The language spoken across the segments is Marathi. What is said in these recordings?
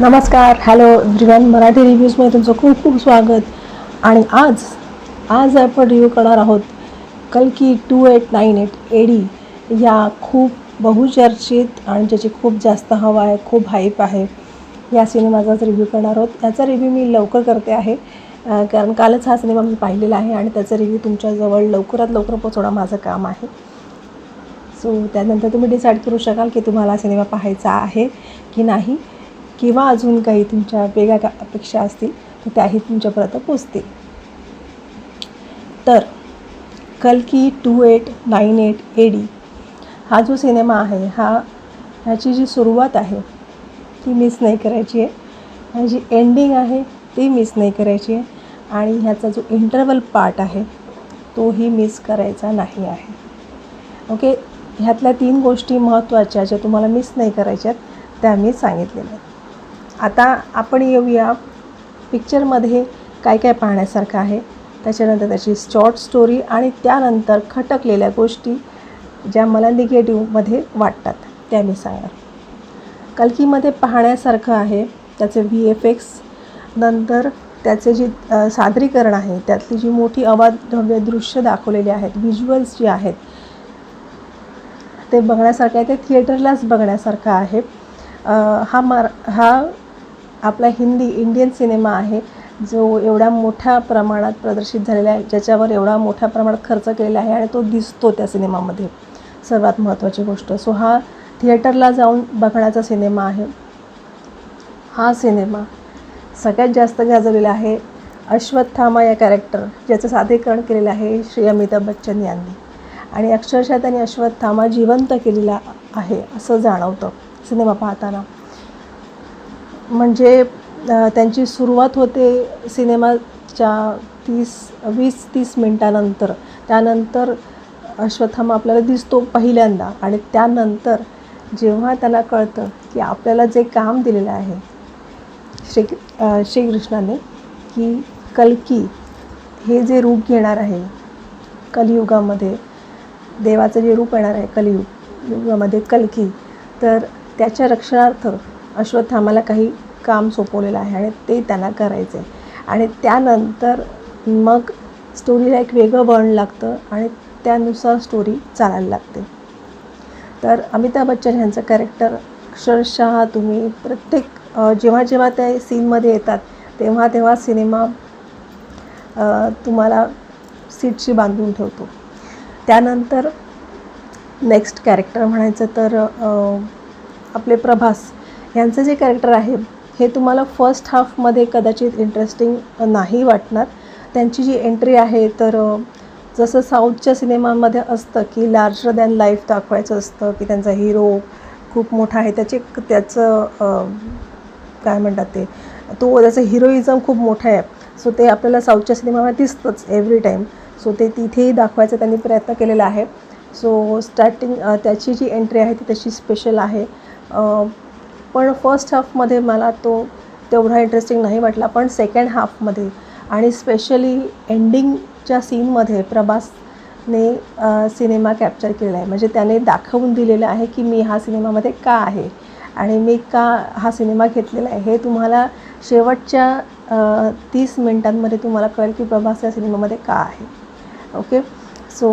नमस्कार. हॅलो एव्हरीवन मराठी रिव्ह्यूजमध्ये तुमचं खूप खूप स्वागत. आणि आज आज आपण रिव्ह्यू करणार आहोत कलकी two eight nine eight A D या खूप बहुचर्चित आणि ज्याची खूप जास्त हवा आहे खूप हाईप आहे या सिनेमाचाच रिव्ह्यू करणार आहोत. याचा रिव्ह्यू मी लवकर करते आहे कारण कालच हा सिनेमा मी पाहिलेला आहे आणि त्याचा रिव्ह्यू तुमच्याजवळ लवकरात लवकर पोचवणं माझं काम आहे. सो त्यानंतर तुम्ही डिसाईड करू शकाल की तुम्हाला सिनेमा पाहायचा आहे की नाही. किंवा अजून काही तुमच्या वेगळ्या का अपेक्षा असतील तर त्याही तुमच्यापर्यंत पोचतील तर कलकी two eight nine eight A D हा जो सिनेमा आहे हा ह्याची जी सुरुवात आहे ती मिस नाही करायची आहे. आणि जी एंडिंग आहे ती मिस नाही करायची आहे. आणि ह्याचा जो इंटरवल पार्ट आहे तोही मिस करायचा नाही आहे. ओके ह्यातल्या तीन गोष्टी महत्त्वाच्या ज्या तुम्हाला मिस नाही करायच्यात त्या मी सांगितलेल्या आहेत. आता आपण येऊया पिक्चरमध्ये काय काय पाहण्यासारखं आहे. त्याच्यानंतर त्याची शॉर्ट स्टोरी आणि त्यानंतर खटकलेल्या गोष्टी ज्या मला निगेटिव्हमध्ये वाटतात त्या मी सांगणार. कलकीमध्ये पाहण्यासारखं आहे त्याचे व्ही एफ एक्स नंतर त्याचे जे सादरीकरण आहे त्यातली जी मोठी अवाधव्य दृश्य दाखवलेली आहेत व्हिज्युअल्स जे आहेत ते बघण्यासारखं आहे ते थिएटरलाच बघण्यासारखं आहे. हा मार हा आपला हिंदी इंडियन सिनेमा आहे जो एवढ्या मोठ्या प्रमाणात प्रदर्शित झालेला आहे ज्याच्यावर एवढा मोठ्या प्रमाणात खर्च केलेला आहे आणि तो दिसतो त्या सिनेमामध्ये. सर्वात महत्त्वाची गोष्ट. सो हा थिएटरला जाऊन बघण्याचा सिनेमा आहे. हा सिनेमा सगळ्यात जास्त गाजवलेला आहे अश्वत्थामा या कॅरेक्टर ज्याचं साधेकरण केलेलं आहे श्री अमिताभ बच्चन यांनी. आणि अक्षरशः त्यांनी अश्वत्थामा जिवंत केलेला आहे असं जाणवतं सिनेमा पाहताना. म्हणजे त्यांची सुरुवात होते सिनेमाच्या तीस वीस तीस मिनटानंतर. त्यानंतर अश्वत्थामा आपल्याला दिसतो पहिल्यांदा आणि त्यानंतर जेव्हा त्याला कळतं की आपल्याला जे काम दिलेलं आहे श्री श्रीकृष्णाने की कल्की हे जे रूप घेणार आहे कलियुगामध्ये देवाचं जे रूप येणार आहे कलियुग युगामध्ये कलकी तर त्याच्या रक्षणार्थ अश्वत्थामाला काही काम सोपवलेलं आहे आणि ते त्यांना करायचं आहे. आणि त्यानंतर मग स्टोरीला एक वेगळं वळण लागतं आणि त्यानुसार स्टोरी चालायला लागते. तर अमिताभ बच्चन यांचं कॅरेक्टर अक्षरशः तुम्ही प्रत्येक जेव्हा जेव्हा त्या सीनमध्ये येतात तेव्हा तेव्हा सिनेमा तुम्हाला सीटशी बांधून ठेवतो. त्यानंतर नेक्स्ट कॅरेक्टर म्हणायचं तर आपले प्रभास. यांचं जे कॅरेक्टर आहे हे तुम्हाला फर्स्ट हाफमध्ये कदाचित इंटरेस्टिंग नाही वाटणार. त्यांची जी एंट्री आहे तर जसं साऊथच्या सिनेमामध्ये असतं की लार्जर दॅन लाईफ दाखवायचं असतं की त्यांचा हिरो खूप मोठा आहे. त्याचे त्याचं काय म्हणतात ते तो त्याचं हिरोईजम खूप मोठा आहे. सो ते आपल्याला साऊथच्या सिनेमामध्ये दिसतंच एव्हरी टाईम सो ते तिथेही दाखवायचा त्यांनी प्रयत्न केलेला आहे. सो स्टार्टिंग त्याची जी एंट्री आहे ती तशी स्पेशल आहे. पण फर्स्ट हाफमध्ये मला तो तेवढा इंटरेस्टिंग नाही वाटला. पण सेकंड हाफमध्ये आणि स्पेशली एंडिंगच्या सीनमध्ये प्रभासने सिनेमा कॅप्चर केला आहे म्हणजे त्याने दाखवून दिलेलं आहे की मी हा सिनेमामध्ये का आहे आणि मी का हा सिनेमा घेतलेला आहे. हे तुम्हाला शेवटच्या तीस मिनटांमध्ये तुम्हाला कळेल की प्रभास या सिनेमामध्ये का आहे. ओके सो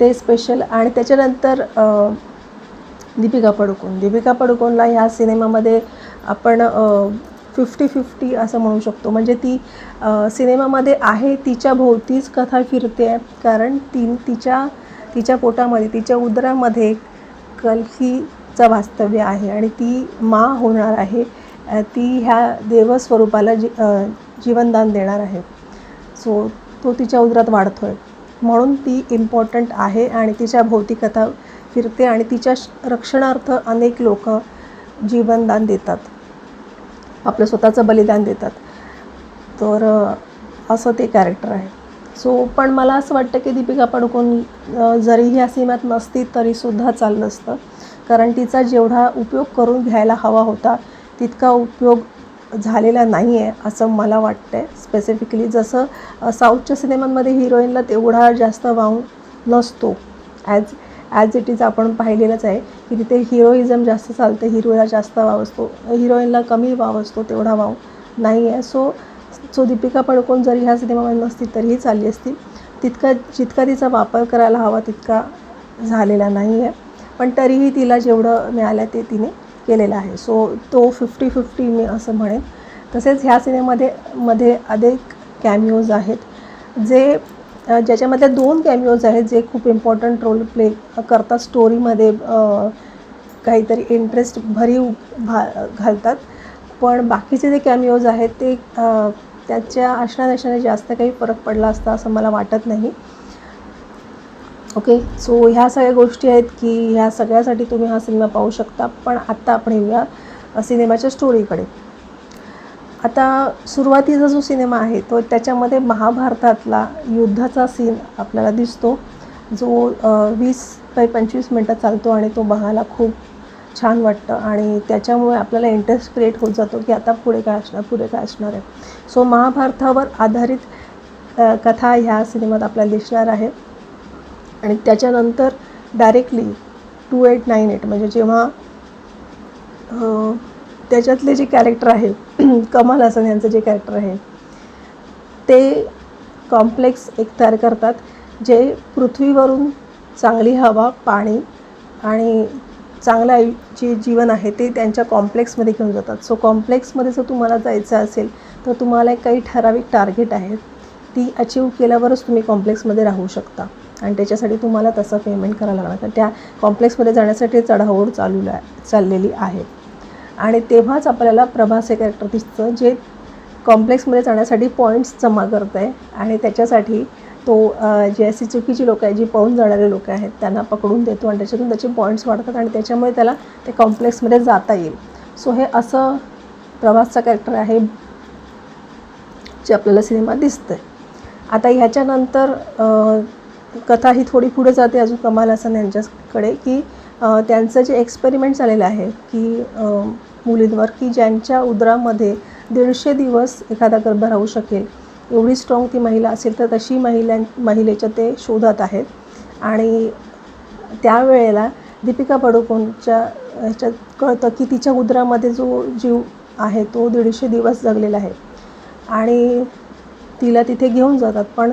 ते स्पेशल आणि त्याच्यानंतर दीपिका पडुकोन दीपिका पडुकोनला ह्या सिनेमामध्ये आपण फिफ्टी फिफ्टी असं म्हणू शकतो. म्हणजे ती सिनेमामध्ये आहे तिच्या भोवतीच कथा फिरते आहे कारण ती तिच्या तिच्या पोटामध्ये तिच्या उदरामध्ये कलकीचं वास्तव्य आहे आणि ती मा होणार आहे. ती ह्या देवस्वरूपाला जी जीवनदान देणार आहे. सो तो तिच्या उदरात वाढतो आहे म्हणून ती इम्पॉर्टंट आहे आणि तिच्या भोवती कथा फिरते आणि तिच्या श- रक्षणार्थ अनेक लोक जीवनदान देतात. आपलं स्वतःचं बलिदान देतात. तर असं ते कॅरेक्टर आहे. सो पण मला असं वाटतं की दीपिका पडुकोन अ, जरी ह्या सिनेमात नसती तरीसुद्धा चाललं असतं. कारण तिचा जेवढा उपयोग करून घ्यायला हवा होता तितका उपयोग झालेला नाही आहे असं मला वाटतं आहे स्पेसिफिकली जसं साऊथच्या सिनेमांमध्ये हिरोईनला तेवढा जास्त वाव नसतो. ॲज ॲज इट इज आपण पाहिलेलंच आहे की तिथे हिरोईजम जास्त चालते हिरोला जास्त वाव असतो. हिरोईनला कमी वाव असतो तेवढा वाव नाही आहे. सो सो दीपिका पडकोन जरी ह्या सिनेमामध्ये नसती तरीही चालली असती. तितका जितका तिचा वापर करायला हवा तितका झालेला नाही आहे. पण तरीही तिला जेवढं मिळालं ते तिने केलेलं आहे. सो तो फिफ्टी फिफ्टी मी असं म्हणेन. तसेच ह्या सिनेमामध्ये मध्ये अधिक कॅमिओज आहेत. जे ज्याच्यामध्ये दोन कॅमिओज आहेत जे खूप इम्पॉर्टंट रोल प्ले करतात स्टोरीमध्ये काहीतरी इंटरेस्ट भरीव भा घालतात. पण बाकीचे जे कॅमिओज आहेत ते त्याच्या आशनादशाने जास्त काही फरक पडला असता असं मला वाटत नाही. ओके सो ह्या सगळ्या गोष्टी आहेत की ह्या सगळ्यासाठी तुम्ही हा सिनेमा पाहू शकता. पण आत्ता आपण येऊया सिनेमाच्या स्टोरीकडे आता सुरुवातीचा जो सिनेमा आहे तो त्याच्यामध्ये महाभारतातला युद्धाचा सीन आपल्याला दिसतो. जो वीस ते पंचवीस मिनटं चालतो आणि तो बघायला खूप छान वाटतं आणि त्याच्यामुळे आपल्याला इंटरेस्ट क्रिएट होत जातो की आता पुढे काय असणार पुढे काय असणार आहे. सो महाभारतावर आधारित कथा ह्या सिनेमात आपल्याला दिसणार आहे. आणि त्याच्यानंतर directly two eight nine eight म्हणजे जेव्हा त्याच्यातले जे कॅरेक्टर आहे कमल हसन यांचं जे कॅरेक्टर आहे ते कॉम्प्लेक्स एक तयार करतात जे पृथ्वीवरून चांगली हवा पाणी आणि चांगलं आयु जे जीवन आहे ते त्यांच्या कॉम्प्लेक्समध्ये घेऊन जातात. सो कॉम्प्लेक्समध्ये जर तुम्हाला जायचं असेल तर तुम्हाला एक काही ठराविक टार्गेट आहेत ती अचीव केल्यावरच तुम्ही कॉम्प्लेक्समध्ये राहू शकता. आणि त्याच्यासाठी तुम्हाला तसं पेमेंट करायला लागणार. तर त्या कॉम्प्लेक्समध्ये जाण्यासाठी चढाओढ चालू चाललेली आहे. आणि तेव्हाच आपल्याला प्रभास हे कॅरेक्टर दिसतं जे कॉम्प्लेक्समध्ये जाण्यासाठी पॉईंट्स जमा करत आहे आणि त्याच्यासाठी तो जी अशी चुकीची लोकं आहे जी पळून जाणारे लोकं आहेत त्यांना पकडून देतो आणि त्याच्यातून त्याचे पॉईंट्स वाढतात आणि त्याच्यामुळे त्याला ते कॉम्प्लेक्समध्ये जाता येईल. सो हे असं प्रभासचं कॅरेक्टर आहे जे आपल्याला सिनेमात दिसतं आहे आता ह्याच्यानंतर कथा ही थोडी पुढे जाते अजून कमाल हसन यांच्याकडे की त्यांचं जे एक्सपेरिमेंट झालेलं आहे की मुलींवर की ज्यांच्या उदरामध्ये दीडशे दिवस एखादा गर्भ राहू शकेल. एवढी स्ट्रॉंग ती महिला असेल तर तशी महिला महिलेच्या ते शोधात आहेत. आणि त्यावेळेला दीपिका पडुकोनच्या ह्याच्यात कळतं की तिच्या उदरामध्ये जो जीव आहे तो दीडशे दिवस जगलेला आहे. आणि तिला तिथे घेऊन जातात. पण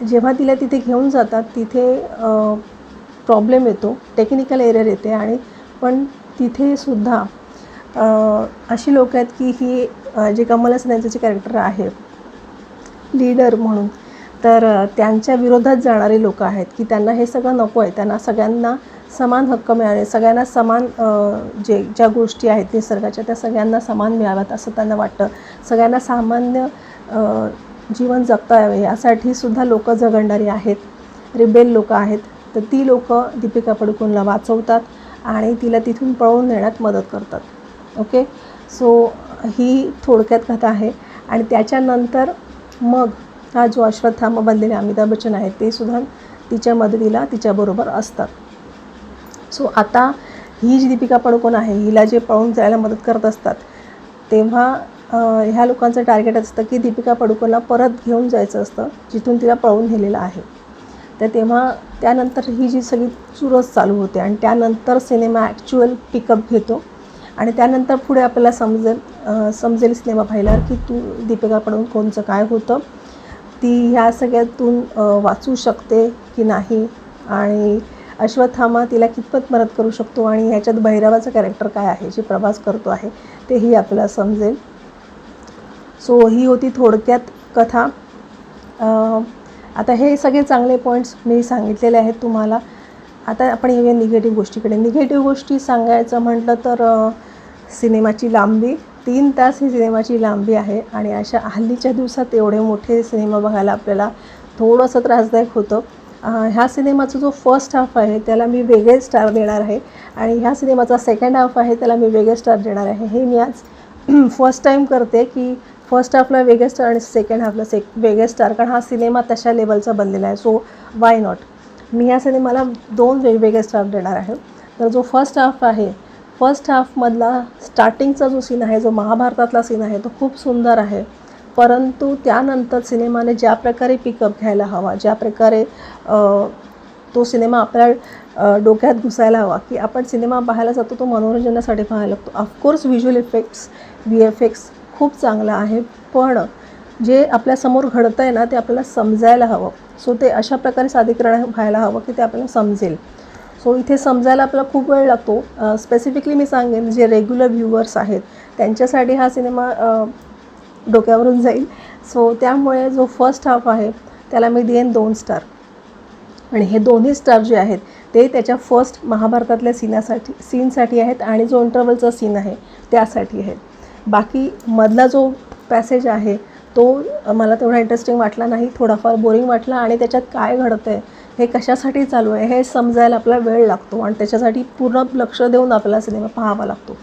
जेव्हा तिला तिथे घेऊन जातात तिथे प्रॉब्लेम येतो. टेक्निकल एरर येते आणि पण तिथे सुद्धा अशी लोक आहेत की ही जे कमल हसन यांचं जे कॅरेक्टर आहे लीडर म्हणून तर त्यांच्या विरोधात जाणारे लोक आहेत की त्यांना हे सगळं नको आहे. त्यांना सगळ्यांना समान हक्क मिळावे सगळ्यांना समान जे ज्या गोष्टी आहेत निसर्गाच्या त्या सगळ्यांना समान मिळाव्यात असं त्यांना वाटतं. सगळ्यांना सामान्य जीवन जगता यावे यासाठी सुद्धा लोक झगडणारी आहेत रिबेल लोक आहेत. तर ती लोक दीपिका पडुकोनला वाचवतात आणि तिला तिथून पळवून नेण्यात मदत करतात. ओके? सो ही थोडक्यात कथा आहे. आणि त्याच्यानंतर मग हा जो अश्वत्थामा बनलेले अमिताभ बच्चन आहेत ते सुद्धा तिच्या मदतीला तिच्याबरोबर असतात. सो आता ही जी दीपिका पडुकोन आहे हिला जे पळून जायला मदत करत असतात तेव्हा ह्या लोकांचं टार्गेट असतं की दीपिका पडुकोनला परत घेऊन जायचं असतं जिथून तिला पळवून नेलेलं आहे. तर तेव्हा त्यानंतर ही जी सगळी चुरस चालू होते आणि त्यानंतर सिनेमा ॲक्च्युअल पिकअप घेतो. आणि त्यानंतर पुढे आपल्याला समजेल समजेल सिनेमा पाहिल्यावर की तू दीपिकाकडून कोणचं काय होतं. ती ह्या सगळ्यातून वाचू शकते की नाही आणि अश्वत्थामा तिला कितपत मदत करू शकतो आणि ह्याच्यात भैरवाचं कॅरेक्टर काय आहे जे प्रवास करतो आहे तेही आपल्याला समजेल. सो ही होती थोडक्यात कथा. आता हे सगळे चांगले पॉईंट्स मी सांगितलेले आहेत तुम्हाला. आता आपण येऊया निगेटिव्ह गोष्टीकडे. निगेटिव्ह गोष्टी सांगायचं म्हटलं तर सिनेमाची लांबी तीन तास ही सिनेमाची लांबी आहे आणि अशा हल्लीच्या दिवसात एवढे मोठे सिनेमा बघायला आपल्याला थोडंसं त्रासदायक होतं. ह्या सिनेमाचा जो फर्स्ट हाफ आहे त्याला मी वेगळे स्टार देणार आहे आणि ह्या सिनेमाचा सेकंड हाफ आहे त्याला मी वेगळे स्टार देणार आहे. हे मी आज फर्स्ट टाईम करते की फर्स्ट हाफला वेगळे स्टार आणि सेकंड हाफला सेक वेगळे स्टार कारण हा सिनेमा तशा लेवलचा बनलेला आहे. सो वाय नॉट मी ह्या सिनेमाला दोन वेगवेगळे स्टार देणार आहे. तर जो फर्स्ट हाफ आहे फर्स्ट हाफमधला स्टार्टिंगचा जो सीन आहे जो महाभारतातला सीन आहे तो खूप सुंदर आहे. परंतु त्यानंतर सिनेमाने ज्या प्रकारे पिकअप घ्यायला हवा ज्या प्रकारे तो सिनेमा आपल्या डोक्यात घुसायला हवा की आपण सिनेमा पाहायला जातो तो मनोरंजनासाठी पाहायला लागतो. Of course visual effects V F X खूप चांगला आहे पण जे आपल्यासमोर घडतं आहे ना ते आपल्याला समजायला हवं. सो ते अशा प्रकारे सादरीकरण व्हायला हवं की ते आपल्याला समजेल. सो इथे समजायला आपल्याला खूप वेळ लागतो. स्पेसिफिकली मी सांगेन जे रेग्युलर व्ह्युअर्स आहेत त्यांच्यासाठी हा सिनेमा डोक्यावरून जाईल. सो त्यामुळे जो फर्स्ट हाफ आहे त्याला मी देईन दोन स्टार आणि हे दोन्ही स्टार जे आहेत ते त्याच्या फर्स्ट महाभारतातल्या सीनासाठी सीनसाठी आहेत आणि जो इंटरवलचा सीन आहे त्यासाठी आहेत. बाकी मधला जो पॅसेज आहे तो मला तेवढा इंटरेस्टिंग वाटला नाही थोडाफार बोरिंग वाटला आणि त्याच्यात काय घडतं आहे हे कशासाठी चालू आहे हे समजायला आपला वेळ लागतो आणि त्याच्यासाठी पूर्ण लक्ष देऊन आपल्याला सिनेमा पाहावा लागतो.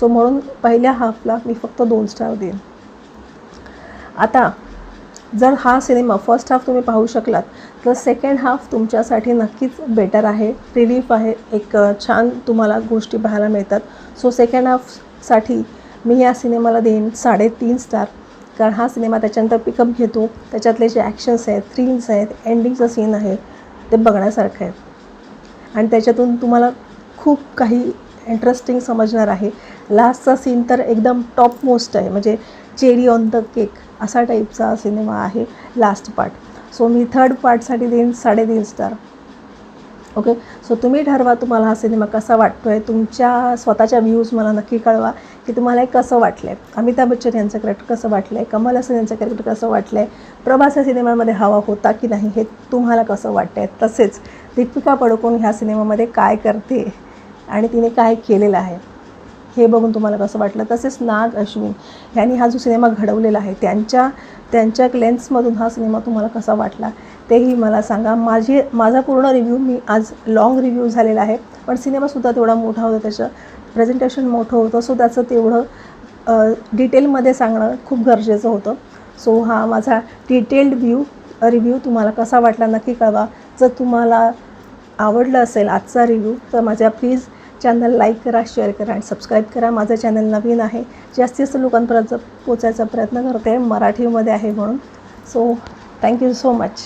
सो म्हणून पहिल्या हाफला मी फक्त दोन स्टार देईन. आता जर हा सिनेमा फर्स्ट हाफ तुम्ही पाहू शकलात तर सेकंड हाफ तुमच्यासाठी नक्कीच बेटर आहे. रिलीफ आहे. एक छान तुम्हाला गोष्टी पाहायला मिळतात. सो सेकंड हाफसाठी मी या सिनेमाला देईन साडेतीन स्टार कारण हा सिनेमा त्याच्यानंतर पिकअप घेतो. त्याच्यातले जे ॲक्शन्स आहेत थ्रिल्स आहेत एंडिंगचं सीन आहे. ते बघण्यासारखं आहे. आणि त्याच्यातून तुम्हाला खूप काही इंटरेस्टिंग समजणार आहे. लास्टचा सीन तर एकदम टॉप मोस्ट आहे. म्हणजे चेरी ऑन द केक असा टाईपचा सिनेमा आहे लास्ट पार्ट सो मी थर्ड पार्टसाठी देईन साडेतीन स्टार ओके सो तुम्ही ठरवा तुम्हाला हा सिनेमा कसा वाटतो आहे तुमच्या स्वतःच्या व्ह्यूज मला नक्की कळवा. की तुम्हाला हे कसं वाटलं आहे अमिताभ बच्चन यांचं कॅरेक्टर कसं वाटलं आहे कमल हसन यांचं कॅरेक्टर कसं वाटलं आहे प्रभास या सिनेमामध्ये हवा होता की नाही हे तुम्हाला कसं वाटतं आहे तसेच दीपिका पडुकोन ह्या सिनेमामध्ये काय करते आणि तिने काय केलेलं आहे हे बघून तुम्हाला कसं वाटलं? तसेच नाग अश्विन यांनी हा जो सिनेमा घडवलेला आहे त्यांच्या त्यांच्या लेन्समधून हा सिनेमा तुम्हाला कसा वाटला? तेही मला सांगा. माझी माझा पूर्ण रिव्ह्यू मी आज लाँग रिव्ह्यू झालेला आहे पण सिनेमासुद्धा तेवढा मोठा होता त्याचं प्रेझेंटेशन मोठं होतं. सो त्याचं तेवढं डिटेलमध्ये सांगणं खूप गरजेचं होतं. सो हा माझा डिटेल्ड व्ह्यू रिव्ह्यू तुम्हाला कसा वाटला नक्की कळवा. जर तुम्हाला आवडलं असेल आजचा रिव्ह्यू तर माझ्या प्लीज चॅनल लाईक करा शेअर करा आणि सबस्क्राईब करा. माझं चॅनल नवीन आहे. जास्तीत जास्त लोकांपर्यंत पोचायचा प्रयत्न करते. मराठीमध्ये आहे म्हणून. So thank you so much